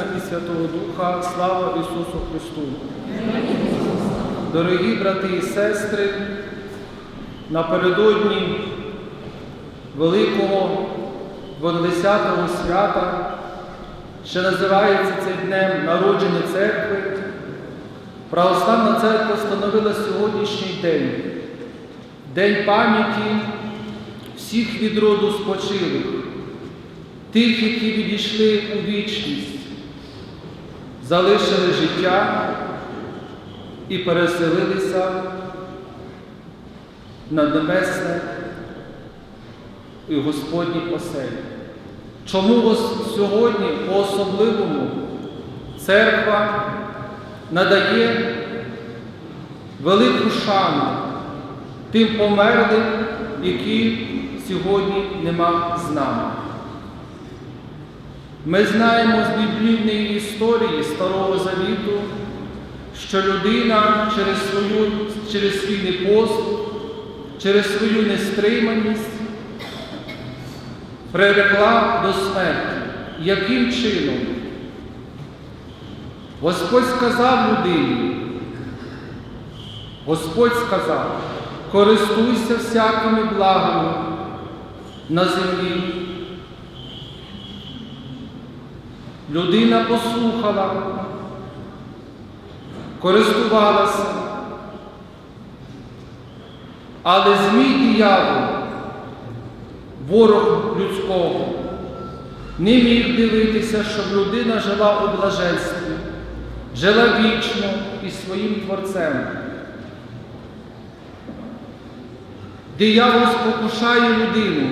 Сина і Святого Духа, слава Ісусу Христу! Дорогі брати і сестри, напередодні великого 20-го свята, що називається цей днем народження церкви, Православна церква встановила сьогоднішній день, день пам'яті всіх від роду спочилих, тих, які відійшли у вічність, залишили життя і переселилися на небесне і Господні оселі. Чому сьогодні по-особливому церква надає велику шану тим померлим, які сьогодні нема з нами. Ми знаємо з біблійної історії Старого Завіту, що людина через, свою, через свій непост, через свою нестриманість прирекла до смерті. Яким чином? Господь сказав людині, Господь сказав, користуйся всякими благами на землі. Людина послухала, користувалася, але змій диявол, ворог людського, не міг дивитися, щоб людина жила у блаженстві, жила вічно із своїм Творцем. Диявол спокушає людину,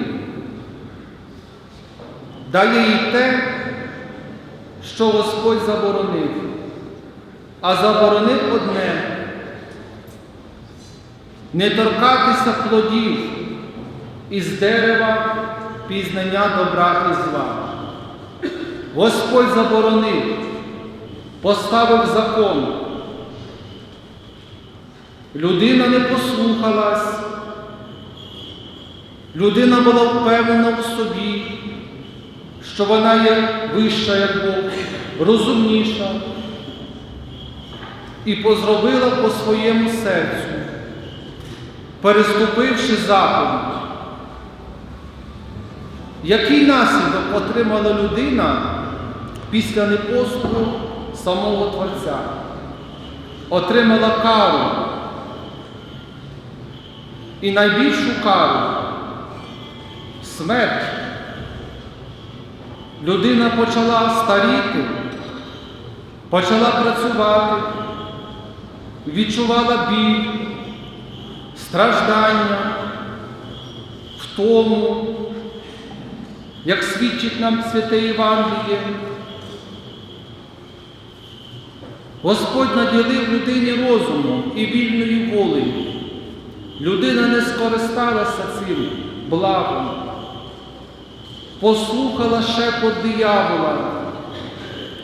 дає їй те, що Господь заборонив, а заборонив одне не торкатися плодів із дерева пізнання добра і зла. Господь заборонив, поставив закон. Людина не послухалась, людина була впевнена в собі, що вона є вища, як Бог, розумніша і позробила по своєму серцю, переступивши заповідь. Який наслідок отримала людина після непоступу самого Творця? Отримала кару. І найбільшу кару смерть. Людина почала старіти, почала працювати, відчувала біль, страждання, втому, як свідчить нам святе Євангеліє. Господь наділив людині розумом і вільною волею. Людина не скористалася цим благом послухала шепот диявола,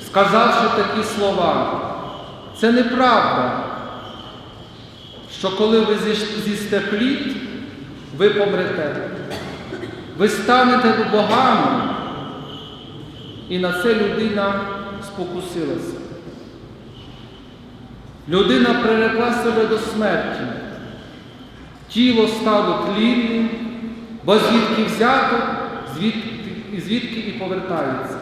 сказавши такі слова. Це неправда, що коли ви з'їсте плід, ви помрете. Ви станете богами. І на це людина спокусилася. Людина прирекла себе до смерті. Тіло стало тлінним, бо звідки взято, звідки і звідки і повертається.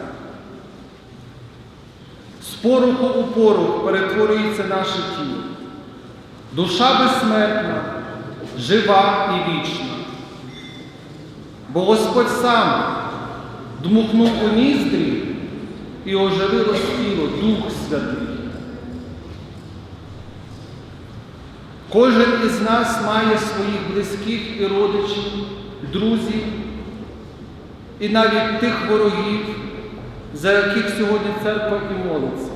З пороху у порох перетворюється наше тіло. Душа безсмертна, жива і вічна. Бо Господь сам дмухнув у ніздрі і оживило тіло Дух Святий. Кожен із нас має своїх близьких і родичів, друзів і навіть тих ворогів, за яких сьогодні церква і молиться.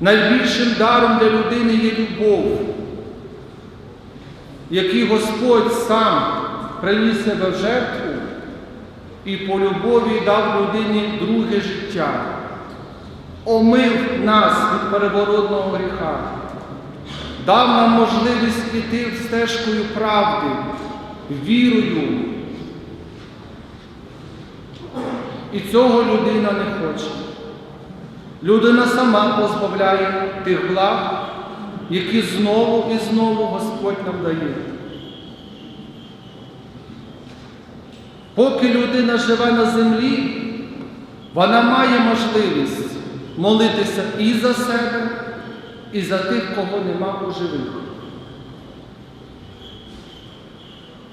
Найбільшим даром для людини є любов, який Господь сам приніс себе в жертву і по любові дав людині друге життя, омив нас від переворотного гріха, дав нам можливість піти стежкою правди, вірою, І цього людина не хоче. Людина сама позбавляє тих благ, які знову і знову Господь нам дає. Поки людина живе на землі, вона має можливість молитися і за себе, і за тих, кого нема у живих.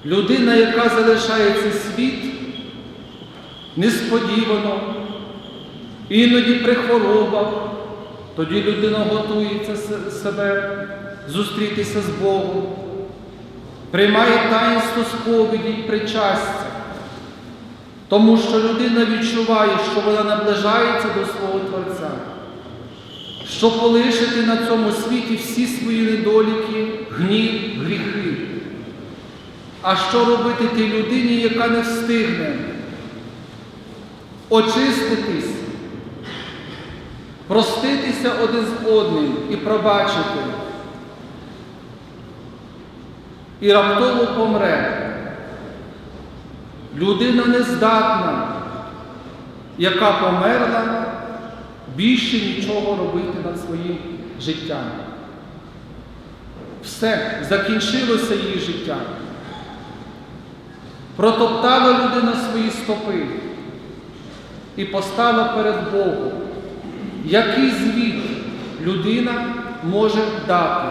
Людина, яка залишає цей світ, несподівано, іноді при хворобах, тоді людина готується себе зустрітися з Богом, приймає таїнство сповіді і причастя, тому що людина відчуває, що вона наближається до свого Творця, що полишити на цьому світі всі свої недоліки, гнів, гріхи. А що робити тій людині, яка не встигне очиститись, проститися один з одним і пробачити, і раптово помре. Людина нездатна, яка померла, більше нічого робити над своїм життям. Все, закінчилося її життя. Протоптала людина свої стопи і постала перед Богом. Який звіт людина може дати?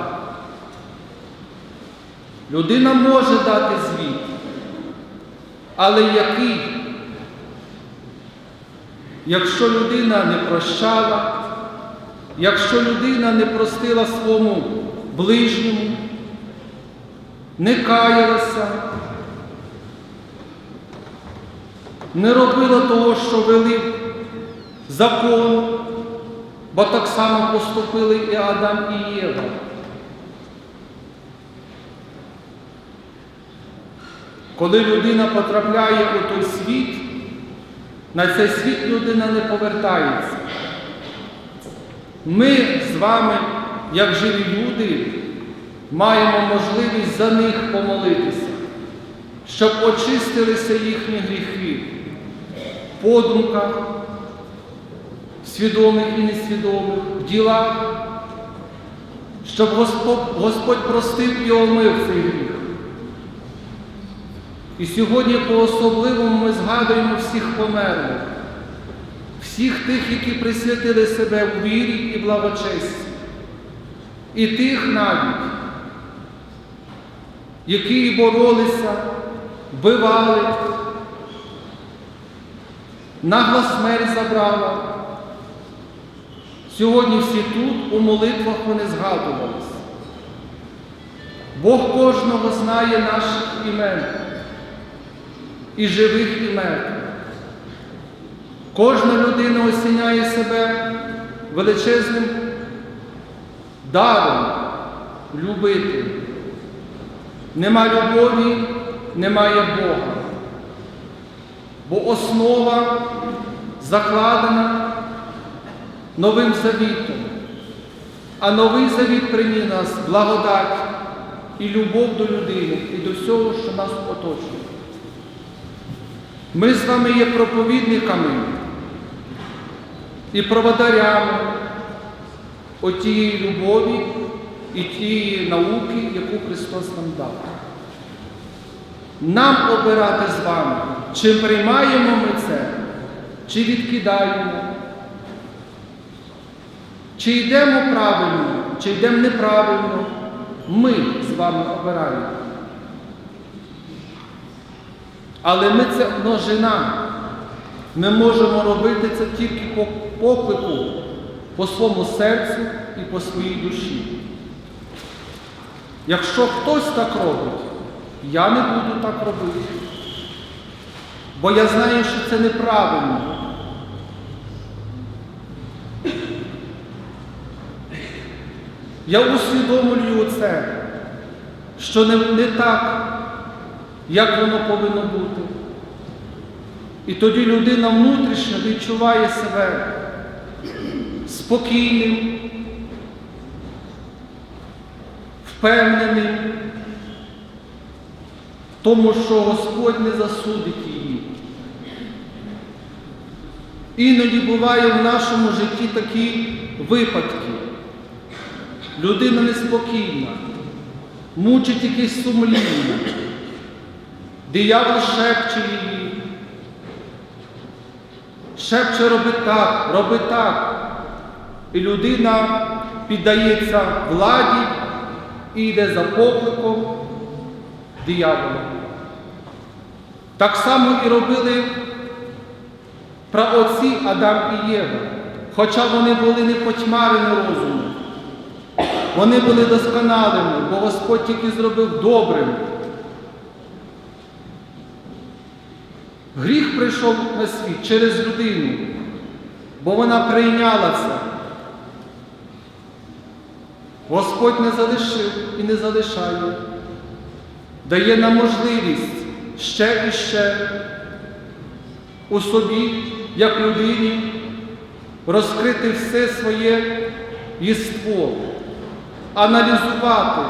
Людина може дати звіт, але який? Якщо людина не прощала, якщо людина не простила своєму ближньому, не каялася, не робила того, що вели закон, бо так само поступили і Адам, і Єва. Коли людина потрапляє у той світ, на цей світ людина не повертається. Ми з вами, як живі люди, маємо можливість за них помолитися, щоб очистилися їхні гріхи подумках, свідомих і несвідомих, в ділах, щоб Господь, Господь простив і омив цей гріх. І сьогодні по-особливому ми згадуємо всіх померлих, всіх тих, які присвятили себе в вірі і благочесті, і тих навіть, які боролися, вбивали, нагла смерть забрала. Сьогодні всі тут у молитвах вони згадувалися. Бог кожного знає наших імен і живих, і мертвих. Кожна людина осіняє себе величезним даром любити. Нема любові, немає Бога. Бо основа закладена новим завітом. А новий завіт приніс нас благодать і любов до людини, і до всього, що нас оточує. Ми з вами є проповідниками і проводарями отієї любові і тієї науки, яку Христос нам дав. Нам обирати з вами, чи приймаємо ми це, чи відкидаємо, чи йдемо правильно, чи йдемо неправильно, ми з вами обираємо. Але ми це множина. Ми можемо робити це тільки по поклику, по своєму серцю і по своїй душі. Якщо хтось так робить, я не буду так робити. Бо я знаю, що це неправильно. Я усвідомлюю це, що не, не так, як воно повинно бути. І тоді людина внутрішньо відчуває себе спокійним, впевненим тому, що Господь не засудить її. Іноді буває в нашому житті такі випадки. Людина неспокійна, мучить якесь сумління, диявол шепче її, шепче роби так, роби так. І людина піддається владі і йде за покликом диявола. Так само і робили праотці Адам і Єва, хоча вони були не потьмарені розумом. Вони були досконалими, бо Господь тільки зробив добрим. Гріх прийшов на світ через людину, бо вона прийняла це. Господь не залишив і не залишає, дає нам можливість ще і ще у собі, як людині, розкрити все своє єство, аналізувати,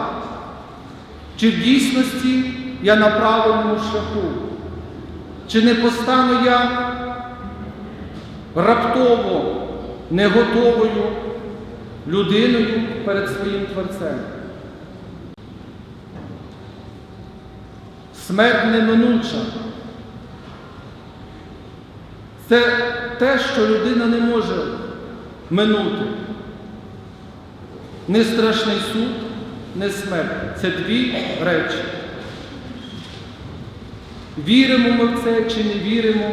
чи в дійсності я на правильному шляху, чи не постану я раптово не готовою людиною перед своїм Творцем. Смерть неминуча. Це те, що людина не може минути. Не страшний суд, не смерть. Це дві речі. Віримо ми в це чи не віримо,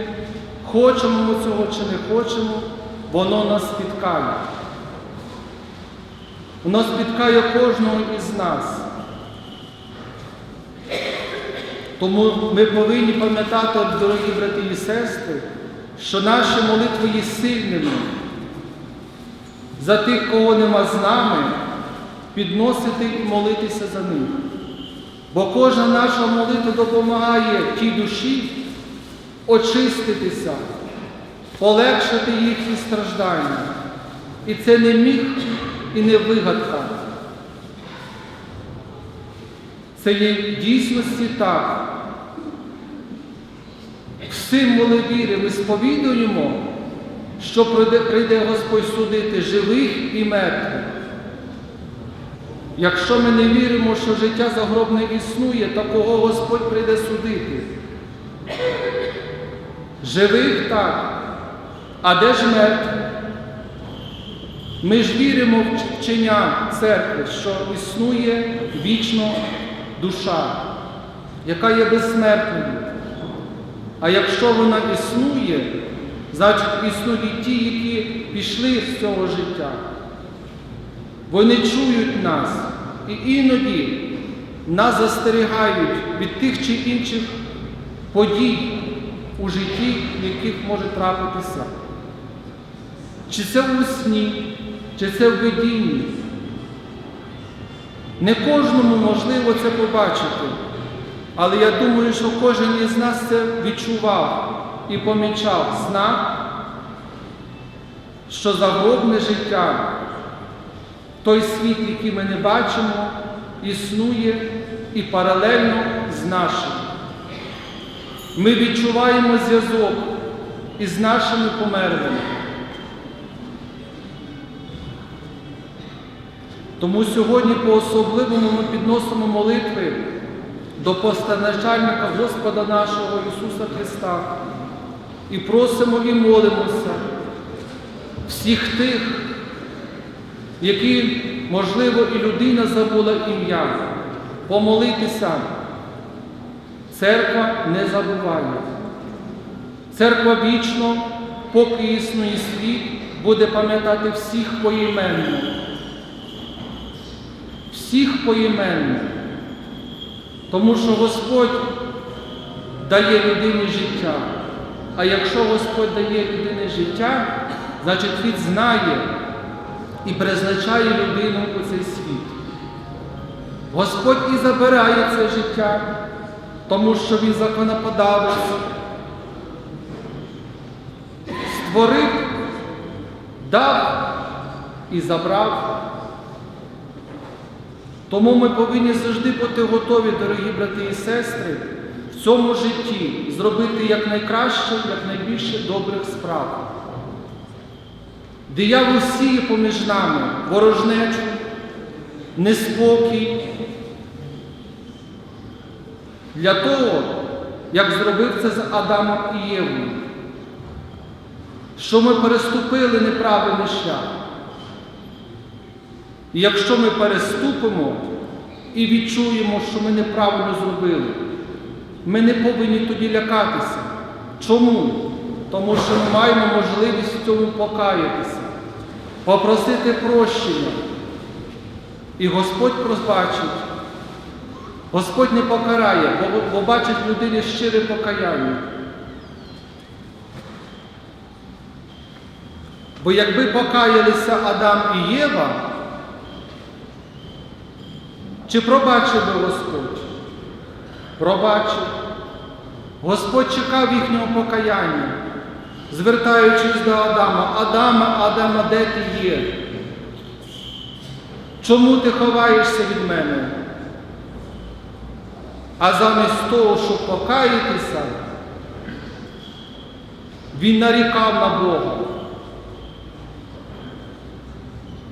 хочемо ми цього чи не хочемо, воно нас спіткає. Воно спіткає кожного із нас. Тому ми повинні пам'ятати, дорогі брати і сестри, що наші молитви є сильними за тих, кого нема з нами, підносити і молитися за них. Бо кожна наша молитва допомагає тій душі очиститися, полегшити їхні страждання. І це не міг і не вигадка. Це є в дійсності так. Символи віри ми сповідуємо, що прийде Господь судити живих і мертвих. Якщо ми не віримо, що життя загробне існує, то кого Господь прийде судити? Живих так, а де ж мертвих? Ми ж віримо в вчення церкви, що існує вічно душа, яка є безсмертною. А якщо вона існує, значить існують ті, які пішли з цього життя. Вони чують нас і іноді нас застерігають від тих чи інших подій у житті, в яких може трапитися. Чи це у сні, чи це в видінні. Не кожному можливо це побачити, але я думаю, що кожен із нас це відчував і помічав знак, що загробне життя, той світ, який ми не бачимо, існує і паралельно з нашим. Ми відчуваємо зв'язок із нашими померлими. Тому сьогодні по-особливому ми підносимо молитви до постачальника Господа нашого Ісуса Христа і просимо і молимося всіх тих, які, можливо, і людина забула ім'я, помолитися. Церква не забуває. Церква вічно, поки існує світ, буде пам'ятати всіх поіменно всіх поіменно. Тому що Господь дає людині життя. А якщо Господь дає людині життя, значить Він знає і призначає людину у цей світ. Господь і забирає це життя, тому що Він законоподавець. Створив, дав і забрав. Тому ми повинні завжди бути готові, дорогі брати і сестри, в цьому житті зробити якнайкраще, якнайбільше добрих справ. Диявол сіє поміж нами ворожнечу, неспокій. Для того, як зробив це з Адамом і Євою, що ми переступили неправильний шлях. І якщо ми переступимо і відчуємо, що ми неправильно зробили, ми не повинні тоді лякатися. Чому? Тому що ми маємо можливість в цьому покаятися, попросити прощення. І Господь пробачить. Господь не покарає, бо, бо бачить людині щире покаяння. Бо якби покаялися Адам і Єва, чи пробачив би Господь? Пробачив. Господь чекав їхнього покаяння, звертаючись до Адама, Адама, Адама, де ти є? Чому ти ховаєшся від мене? А замість того, щоб покаятися, він нарікав на Бога.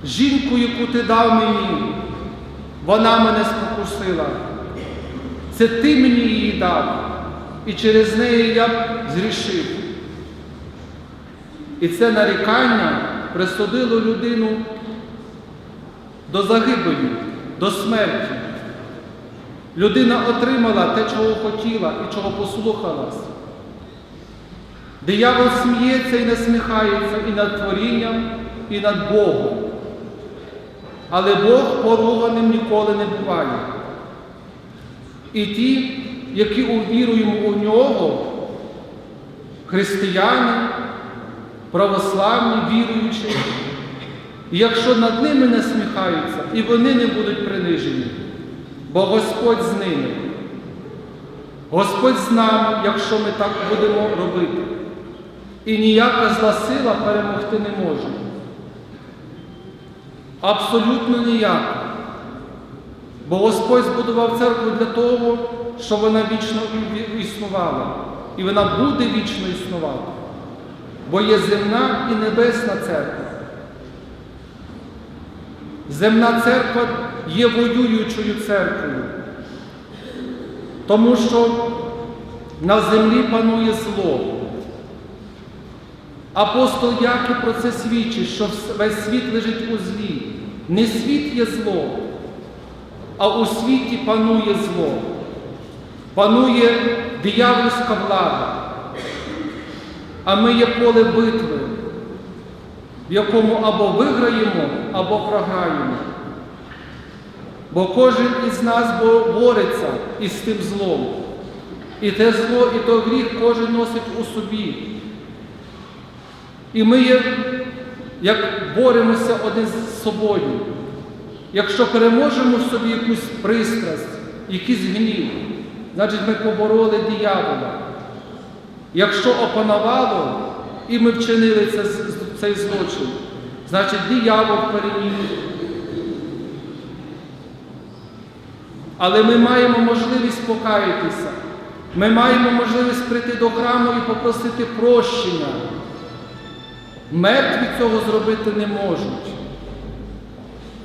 Жінку, яку ти дав мені, вона мене спокусила. Це ти мені її дав, і через неї я б згрішив. І це нарікання присудило людину до загибелі, до смерті. Людина отримала те, чого хотіла і чого послухалась. Диявол сміється і насміхається і над творінням, і над Богом. Але Бог поруганим ніколи не буває. І ті, які увіруємо у нього, християни, православні, віруючі, якщо над ними насміхаються, і вони не будуть принижені, бо Господь з ними. Господь з нами, якщо ми так будемо робити. І ніяка зла сила перемогти не може. Абсолютно ніяка. Бо Господь збудував церкву для того, щоб вона вічно існувала. І вона буде вічно існувати. Бо є земна і небесна церква. Земна церква є воюючою церквою, тому що на землі панує зло. Апостол Яків про це свідчить, що весь світ лежить у злі. Не світ є зло, а у світі панує зло. Панує диявольська влада. А ми є поле битви, в якому або виграємо, або програємо. Бо кожен із нас бореться із тим злом. І те зло, і то гріх кожен носить у собі. І ми є, як боремося один з собою. Якщо переможемо в собі якусь пристрасть, якийсь гнів, значить ми побороли диявола. Якщо опанувало і ми вчинили це, цей злочин, значить диявол переміг. Але ми маємо можливість покаятися. Ми маємо можливість прийти до храму і попросити прощення. Мертві цього зробити не можуть.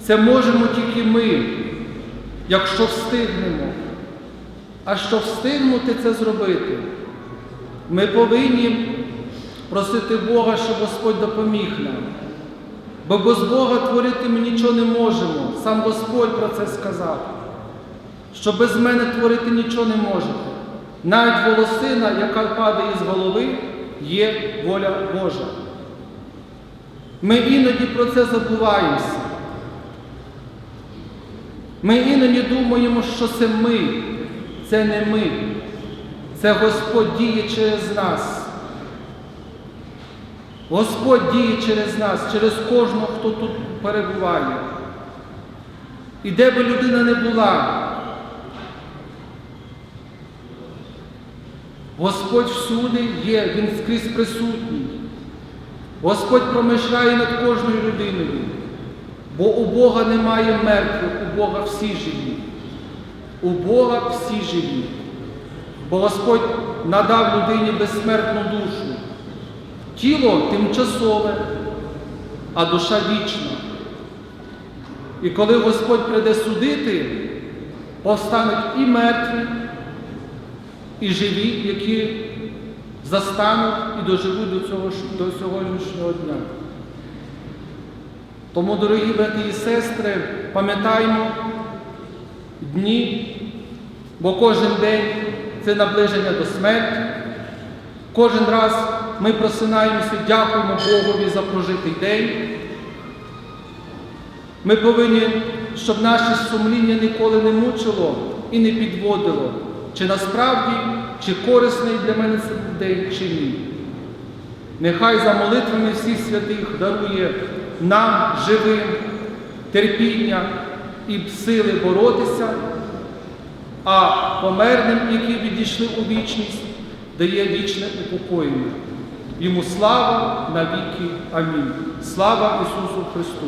Це можемо тільки ми, якщо встигнемо. А щоб встигнути це зробити, ми повинні просити Бога, щоб Господь допоміг нам. Бо без Бога творити ми нічого не можемо. Сам Господь про це сказав, що без мене творити нічого не можете. Навіть волосина, яка падає з голови, є воля Божа. Ми іноді про це забуваємося. Ми іноді думаємо, що це ми, це не ми, це Господь діє через нас. Господь діє через нас, через кожного, хто тут перебуває. І де би людина не була, Господь всюди є, Він скрізь присутній. Господь промишляє над кожною людиною, бо у Бога немає мертвих, у Бога всі живі. У Бога всі живі. Бо Господь надав людині безсмертну душу. Тіло тимчасове, а душа вічна. І коли Господь прийде судити, повстануть і мертві, і живі, які застануть і доживуть до цього до сьогоднішнього дня. Тому, дорогі брати і сестри, пам'ятаємо дні, бо кожен день це наближення до смерті. Кожен раз ми просинаємося, дякуємо Богові за прожитий день. Ми повинні, щоб наше сумління ніколи не мучило і не підводило, чи насправді, чи корисний для мене цей день, чи ні. Нехай за молитвами всіх святих дарує нам живим терпіння і сили боротися, а померлим, які відійшли у вічність, дає вічне упокоєння. Йому слава навіки. Амінь. Слава Ісусу Христу!